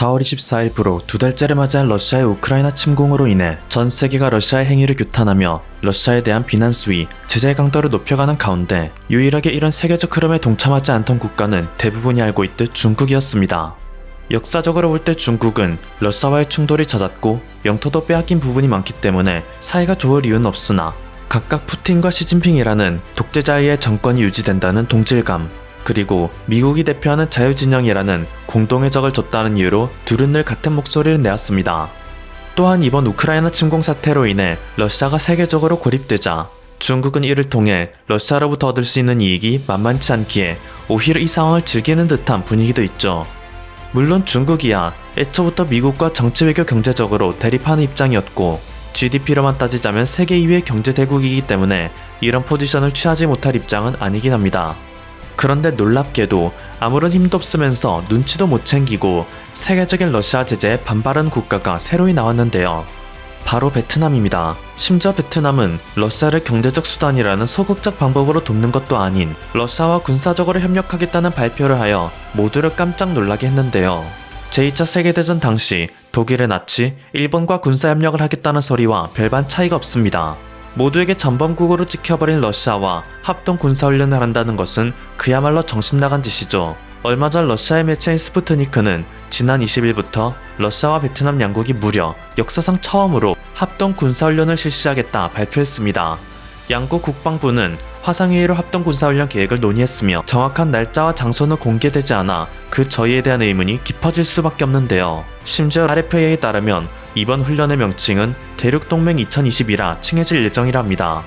4월 24일 부로 두 달째를 맞이한 러시아의 우크라이나 침공으로 인해 전 세계가 러시아의 행위를 규탄하며 러시아에 대한 비난 수위, 제재 강도를 높여가는 가운데 유일하게 이런 세계적 흐름에 동참하지 않던 국가는 대부분이 알고 있듯 중국이었습니다. 역사적으로 볼 때 중국은 러시아와의 충돌이 잦았고 영토도 빼앗긴 부분이 많기 때문에 사이가 좋을 이유는 없으나 각각 푸틴과 시진핑이라는 독재자의 정권이 유지된다는 동질감 그리고 미국이 대표하는 자유진영이라는 공동의 적을 줬다는 이유로 둘은 늘 같은 목소리를 내었습니다. 또한 이번 우크라이나 침공 사태로 인해 러시아가 세계적으로 고립되자 중국은 이를 통해 러시아로부터 얻을 수 있는 이익이 만만치 않기에 오히려 이 상황을 즐기는 듯한 분위기도 있죠. 물론 중국이야 애초부터 미국과 정치 외교 경제적으로 대립하는 입장이었고 GDP로만 따지자면 세계 2위의 경제 대국이기 때문에 이런 포지션을 취하지 못할 입장은 아니긴 합니다. 그런데 놀랍게도 아무런 힘도 없으면서 눈치도 못 챙기고 세계적인 러시아 제재에 반발하는 국가가 새로이 나왔는데요. 바로 베트남입니다. 심지어 베트남은 러시아를 경제적 수단이라는 소극적 방법으로 돕는 것도 아닌 러시아와 군사적으로 협력하겠다는 발표를 하여 모두를 깜짝 놀라게 했는데요. 제2차 세계대전 당시 독일의 나치, 일본과 군사협력을 하겠다는 소리와 별반 차이가 없습니다. 모두에게 전범국으로 찍혀버린 러시아와 합동 군사훈련을 한다는 것은 그야말로 정신나간 짓이죠. 얼마 전 러시아의 매체인 스푸트니크는 지난 20일부터 러시아와 베트남 양국이 무려 역사상 처음으로 합동 군사훈련을 실시하겠다 발표했습니다. 양국 국방부는 화상회의로 합동 군사훈련 계획을 논의했으며 정확한 날짜와 장소는 공개되지 않아 그 저희에 대한 의문이 깊어질 수밖에 없는데요. 심지어 RFA에 따르면 이번 훈련의 명칭은 대륙동맹 2021라 칭해질 예정이랍니다.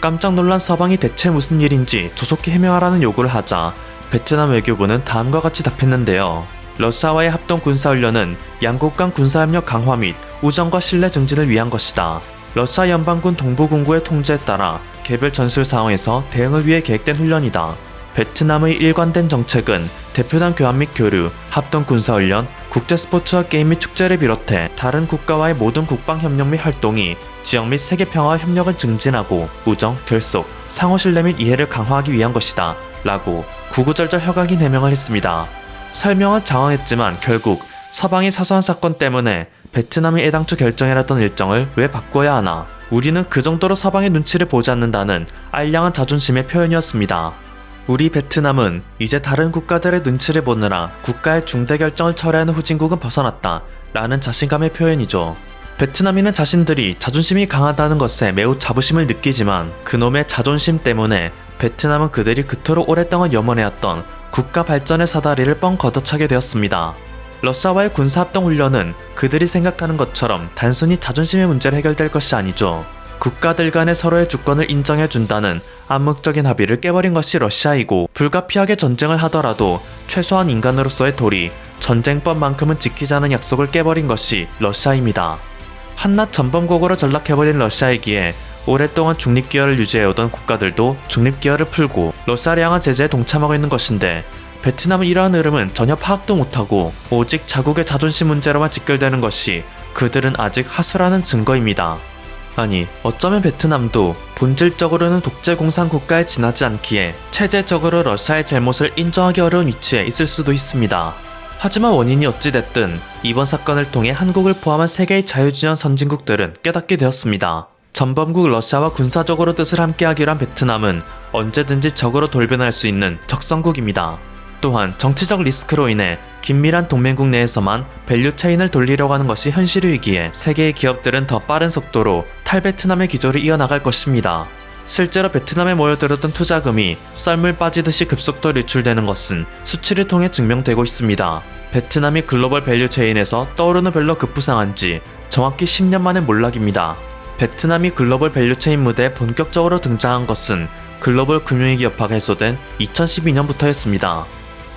깜짝 놀란 서방이 대체 무슨 일인지 조속히 해명하라는 요구를 하자 베트남 외교부는 다음과 같이 답했는데요. 러시아와의 합동 군사훈련은 양국 간 군사협력 강화 및 우정과 신뢰 증진을 위한 것이다. 러시아 연방군 동부군구의 통제에 따라 개별 전술 상황에서 대응을 위해 계획된 훈련이다. 베트남의 일관된 정책은 대표단 교환 및 교류, 합동 군사훈련, 국제 스포츠와 게임 및 축제를 비롯해 다른 국가와의 모든 국방 협력 및 활동이 지역 및 세계 평화 협력을 증진하고 우정, 결속, 상호 신뢰 및 이해를 강화하기 위한 것이다. 라고 구구절절 혀가긴 해명을 했습니다. 설명은 장황했지만 결국 서방의 사소한 사건 때문에 베트남이 애당초 결정해놨던 일정을 왜 바꿔야 하나? 우리는 그 정도로 서방의 눈치를 보지 않는다는 알량한 자존심의 표현이었습니다. 우리 베트남은 이제 다른 국가들의 눈치를 보느라 국가의 중대 결정을 처리하는 후진국은 벗어났다. 라는 자신감의 표현이죠. 베트남인은 자신들이 자존심이 강하다는 것에 매우 자부심을 느끼지만 그놈의 자존심 때문에 베트남은 그들이 그토록 오랫동안 염원해왔던 국가 발전의 사다리를 뻥 걷어차게 되었습니다. 러시아와의 군사합동 훈련은 그들이 생각하는 것처럼 단순히 자존심의 문제로 해결될 것이 아니죠. 국가들 간의 서로의 주권을 인정해준다는 암묵적인 합의를 깨버린 것이 러시아이고 불가피하게 전쟁을 하더라도 최소한 인간으로서의 도리, 전쟁법만큼은 지키자는 약속을 깨버린 것이 러시아입니다. 한낱 전범국으로 전락해버린 러시아이기에 오랫동안 중립기여를 유지해오던 국가들도 중립기여를 풀고 러시아를 향한 제재에 동참하고 있는 것인데 베트남은 이러한 흐름은 전혀 파악도 못하고 오직 자국의 자존심 문제로만 직결되는 것이 그들은 아직 하수라는 증거입니다. 아니, 어쩌면 베트남도 본질적으로는 독재공산 국가에 지나지 않기에 체제적으로 러시아의 잘못을 인정하기 어려운 위치에 있을 수도 있습니다. 하지만 원인이 어찌됐든 이번 사건을 통해 한국을 포함한 세계의 자유진영 선진국들은 깨닫게 되었습니다. 전범국 러시아와 군사적으로 뜻을 함께하기로 한 베트남은 언제든지 적으로 돌변할 수 있는 적성국입니다. 또한 정치적 리스크로 인해 긴밀한 동맹국 내에서만 밸류 체인을 돌리려고 하는 것이 현실이기에 세계의 기업들은 더 빠른 속도로 탈베트남의 기조를 이어나갈 것입니다. 실제로 베트남에 모여들었던 투자금이 썰물 빠지듯이 급속도로 유출되는 것은 수치를 통해 증명되고 있습니다. 베트남이 글로벌 밸류 체인에서 떠오르는 별로 급부상한 지 정확히 10년 만의 몰락입니다. 베트남이 글로벌 밸류 체인 무대에 본격적으로 등장한 것은 글로벌 금융위기 여파가 해소된 2012년부터였습니다.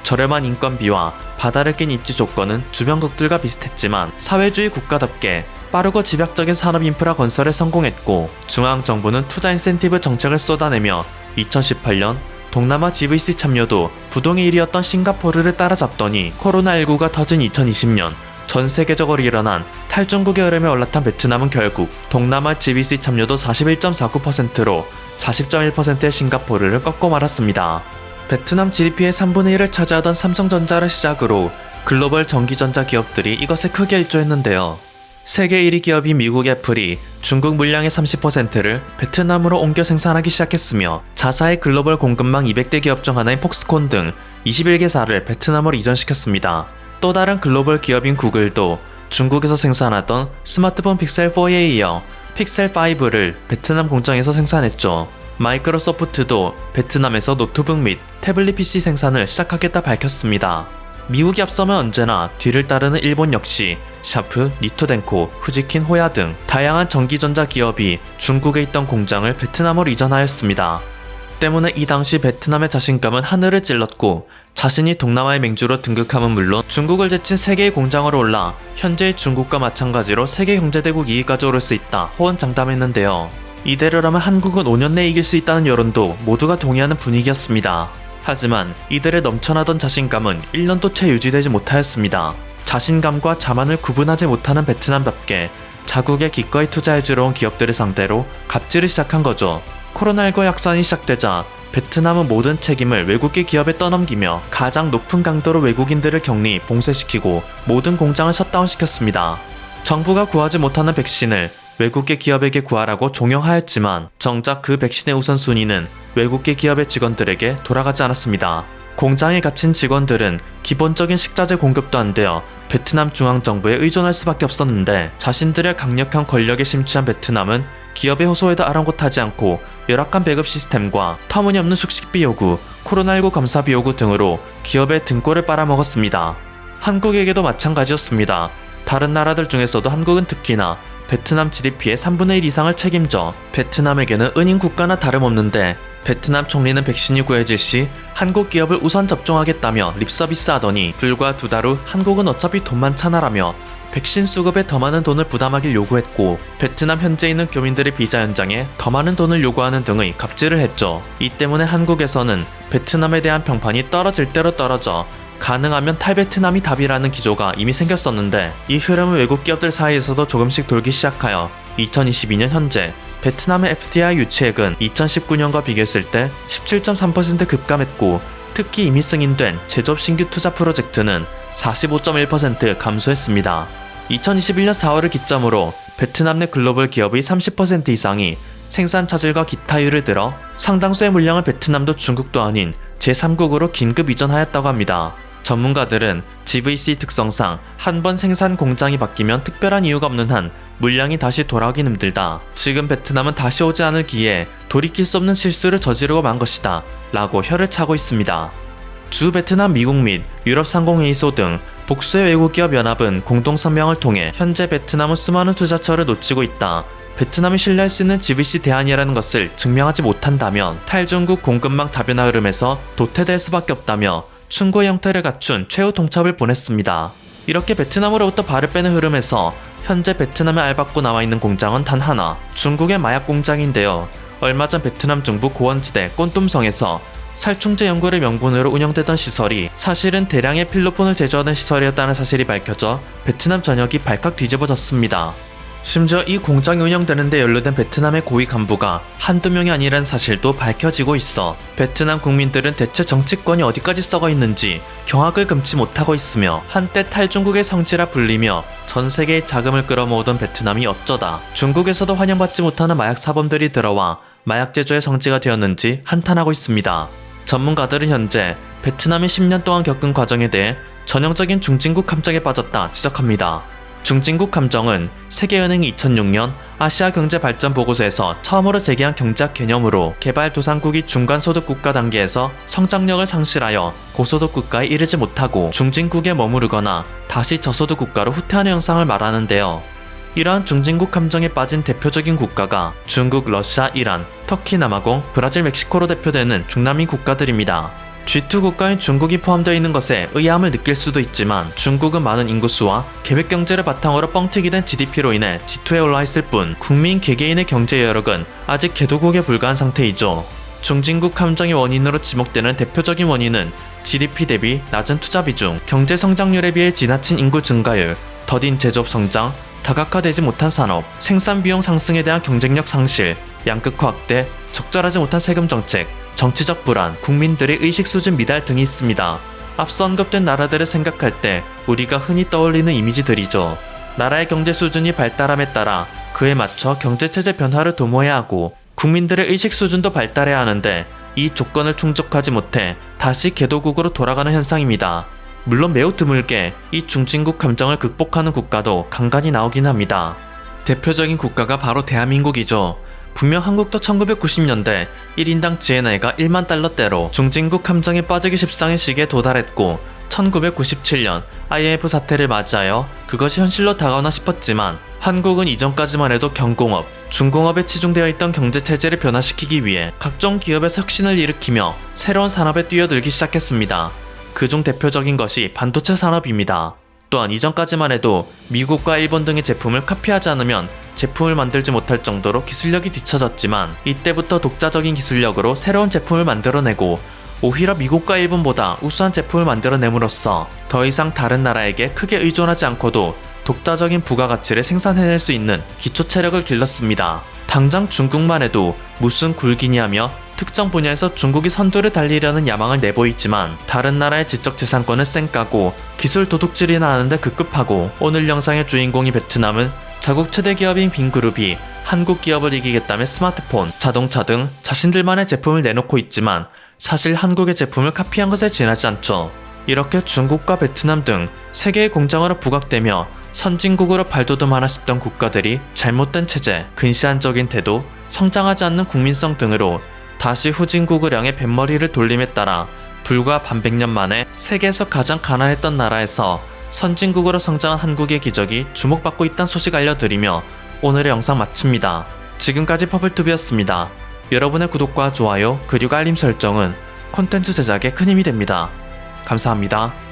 저렴한 인건비와 바다를 낀 입지 조건은 주변국들과 비슷했지만 사회주의 국가답게 빠르고 집약적인 산업 인프라 건설에 성공했고 중앙정부는 투자 인센티브 정책을 쏟아내며 2018년 동남아 GVC 참여도 부동의 1위였던 싱가포르를 따라잡더니 코로나19가 터진 2020년 전 세계적으로 일어난 탈중국의 흐름에 올라탄 베트남은 결국 동남아 GVC 참여도 41.49%로 40.1%의 싱가포르를 꺾고 말았습니다. 베트남 GDP의 3분의 1을 차지하던 삼성전자를 시작으로 글로벌 전기전자 기업들이 이것에 크게 일조했는데요. 세계 1위 기업인 미국 애플이 중국 물량의 30%를 베트남으로 옮겨 생산하기 시작했으며 자사의 글로벌 공급망 200대 기업 중 하나인 폭스콘 등 21개사를 베트남으로 이전시켰습니다. 또 다른 글로벌 기업인 구글도 중국에서 생산하던 스마트폰 픽셀 4에 이어 픽셀 5를 베트남 공장에서 생산했죠. 마이크로소프트도 베트남에서 노트북 및 태블릿 PC 생산을 시작하겠다 밝혔습니다. 미국이 앞서면 언제나 뒤를 따르는 일본 역시 샤프, 니토덴코, 후지킨 호야 등 다양한 전기전자 기업이 중국에 있던 공장을 베트남으로 이전하였습니다. 때문에 이 당시 베트남의 자신감은 하늘을 찔렀고 자신이 동남아의 맹주로 등극함은 물론 중국을 제친 세계의 공장으로 올라 현재의 중국과 마찬가지로 세계 경제대국 2위까지 오를 수 있다 호언장담했는데요. 이대로라면 한국은 5년 내에 이길 수 있다는 여론도 모두가 동의하는 분위기였습니다. 하지만 이들의 넘쳐나던 자신감은 1년도 채 유지되지 못하였습니다. 자신감과 자만을 구분하지 못하는 베트남답게 자국에 기꺼이 투자해주러 온 기업들을 상대로 갑질을 시작한 거죠. 코로나19 확산이 시작되자 베트남은 모든 책임을 외국계 기업에 떠넘기며 가장 높은 강도로 외국인들을 격리, 봉쇄시키고 모든 공장을 셧다운시켰습니다. 정부가 구하지 못하는 백신을 외국계 기업에게 구하라고 종용하였지만 정작 그 백신의 우선순위는 외국계 기업의 직원들에게 돌아가지 않았습니다. 공장에 갇힌 직원들은 기본적인 식자재 공급도 안 되어 베트남 중앙정부에 의존할 수밖에 없었는데 자신들의 강력한 권력에 심취한 베트남은 기업의 호소에도 아랑곳하지 않고 열악한 배급 시스템과 터무니없는 숙식비 요구, 코로나19 검사비 요구 등으로 기업의 등골을 빨아먹었습니다. 한국에게도 마찬가지였습니다. 다른 나라들 중에서도 한국은 특히나 베트남 GDP의 3분의 1 이상을 책임져 베트남에게는 은인 국가나 다름없는데 베트남 총리는 백신이 구해질 시 한국 기업을 우선 접종하겠다며 립서비스 하더니 불과 두 달 후 한국은 어차피 돈만 차나라며 백신 수급에 더 많은 돈을 부담하길 요구했고 베트남 현재 있는 교민들의 비자 연장에 더 많은 돈을 요구하는 등의 갑질을 했죠. 이 때문에 한국에서는 베트남에 대한 평판이 떨어질 대로 떨어져 가능하면 탈베트남이 답이라는 기조가 이미 생겼었는데 이 흐름은 외국 기업들 사이에서도 조금씩 돌기 시작하여 2022년 현재 베트남의 FDI 유치액은 2019년과 비교했을 때 17.3% 급감했고 특히 이미 승인된 제조업 신규 투자 프로젝트는 45.1% 감소했습니다. 2021년 4월을 기점으로 베트남 내 글로벌 기업의 30% 이상이 생산 차질과 기타율을 들어 상당수의 물량을 베트남도 중국도 아닌 제3국으로 긴급 이전하였다고 합니다. 전문가들은 GVC 특성상 한 번 생산 공장이 바뀌면 특별한 이유가 없는 한 물량이 다시 돌아오긴 힘들다. 지금 베트남은 다시 오지 않을 기에 돌이킬 수 없는 실수를 저지르고 만 것이다. 라고 혀를 차고 있습니다. 주 베트남 미국 및 유럽 상공회의소 등 복수의 외국 기업 연합은 공동 성명을 통해 현재 베트남은 수많은 투자처를 놓치고 있다. 베트남이 신뢰할 수 있는 GVC 대안이라는 것을 증명하지 못한다면 탈중국 공급망 다변화 흐름에서 도태될 수밖에 없다며 충고의 형태를 갖춘 최후 통첩을 보냈습니다. 이렇게 베트남으로부터 발을 빼는 흐름에서 현재 베트남에 알받고 나와 있는 공장은 단 하나, 중국의 마약 공장인데요. 얼마 전 베트남 중부 고원지대 꼰똠성에서 살충제 연구를 명분으로 운영되던 시설이 사실은 대량의 필로폰을 제조하는 시설이었다는 사실이 밝혀져 베트남 전역이 발칵 뒤집어졌습니다. 심지어 이 공장이 운영되는 데 연루된 베트남의 고위 간부가 한두 명이 아니란 사실도 밝혀지고 있어 베트남 국민들은 대체 정치권이 어디까지 썩어 있는지 경악을 금치 못하고 있으며 한때 탈중국의 성지라 불리며 전 세계의 자금을 끌어모으던 베트남이 어쩌다 중국에서도 환영받지 못하는 마약 사범들이 들어와 마약 제조의 성지가 되었는지 한탄하고 있습니다. 전문가들은 현재 베트남이 10년 동안 겪은 과정에 대해 전형적인 중진국 함정에 빠졌다 지적합니다. 중진국 함정은 세계은행이 2006년 아시아 경제 발전 보고서에서 처음으로 제기한 경제학 개념으로 개발도상국이 중간소득 국가 단계에서 성장력을 상실하여 고소득 국가에 이르지 못하고 중진국에 머무르거나 다시 저소득 국가로 후퇴하는 현상을 말하는데요. 이러한 중진국 함정에 빠진 대표적인 국가가 중국, 러시아, 이란, 터키, 남아공, 브라질, 멕시코로 대표되는 중남미 국가들입니다. G2 국가인 중국이 포함되어 있는 것에 의아함을 느낄 수도 있지만 중국은 많은 인구수와 계획 경제를 바탕으로 뻥튀기 된 GDP로 인해 G2에 올라 있을 뿐 국민 개개인의 경제 여력은 아직 개도국에 불과한 상태이죠. 중진국 함정의 원인으로 지목되는 대표적인 원인은 GDP 대비 낮은 투자 비중, 경제 성장률에 비해 지나친 인구 증가율, 더딘 제조업 성장, 다각화되지 못한 산업, 생산 비용 상승에 대한 경쟁력 상실, 양극화 확대, 적절하지 못한 세금 정책, 정치적 불안, 국민들의 의식 수준 미달 등이 있습니다. 앞서 언급된 나라들을 생각할 때 우리가 흔히 떠올리는 이미지들이죠. 나라의 경제 수준이 발달함에 따라 그에 맞춰 경제체제 변화를 도모해야 하고 국민들의 의식 수준도 발달해야 하는데 이 조건을 충족하지 못해 다시 개도국으로 돌아가는 현상입니다. 물론 매우 드물게 이 중진국 감정을 극복하는 국가도 간간히 나오긴 합니다. 대표적인 국가가 바로 대한민국이죠. 분명 한국도 1990년대 1인당 GNI가 1만 달러대로 중진국 함정에 빠지기 십상의 시기에 도달했고 1997년 IMF 사태를 맞이하여 그것이 현실로 다가오나 싶었지만 한국은 이전까지만 해도 경공업, 중공업에 치중되어 있던 경제 체제를 변화시키기 위해 각종 기업에서 혁신을 일으키며 새로운 산업에 뛰어들기 시작했습니다. 그중 대표적인 것이 반도체 산업입니다. 또한 이전까지만 해도 미국과 일본 등의 제품을 카피하지 않으면 제품을 만들지 못할 정도로 기술력이 뒤처졌지만 이때부터 독자적인 기술력으로 새로운 제품을 만들어내고 오히려 미국과 일본보다 우수한 제품을 만들어냄으로써 더 이상 다른 나라에게 크게 의존하지 않고도 독자적인 부가가치를 생산해낼 수 있는 기초 체력을 길렀습니다. 당장 중국만 해도 무슨 굴기냐며 특정 분야에서 중국이 선두를 달리려는 야망을 내보이지만 다른 나라의 지적 재산권을 쌩까고 기술 도둑질이나 하는데 급급하고 오늘 영상의 주인공이 베트남은 자국 최대 기업인 빈그룹이 한국 기업을 이기겠다며 스마트폰, 자동차 등 자신들만의 제품을 내놓고 있지만 사실 한국의 제품을 카피한 것에 지나지 않죠. 이렇게 중국과 베트남 등 세계의 공장으로 부각되며 선진국으로 발돋움하나 싶던 국가들이 잘못된 체제, 근시안적인 태도, 성장하지 않는 국민성 등으로 다시 후진국을 향해 뱃머리를 돌림에 따라 불과 반백년 만에 세계에서 가장 가난했던 나라에서 선진국으로 성장한 한국의 기적이 주목받고 있다는 소식 알려드리며 오늘의 영상 마칩니다. 지금까지 퍼플투비였습니다. 여러분의 구독과 좋아요 그리고 알림 설정은 콘텐츠 제작에 큰 힘이 됩니다. 감사합니다.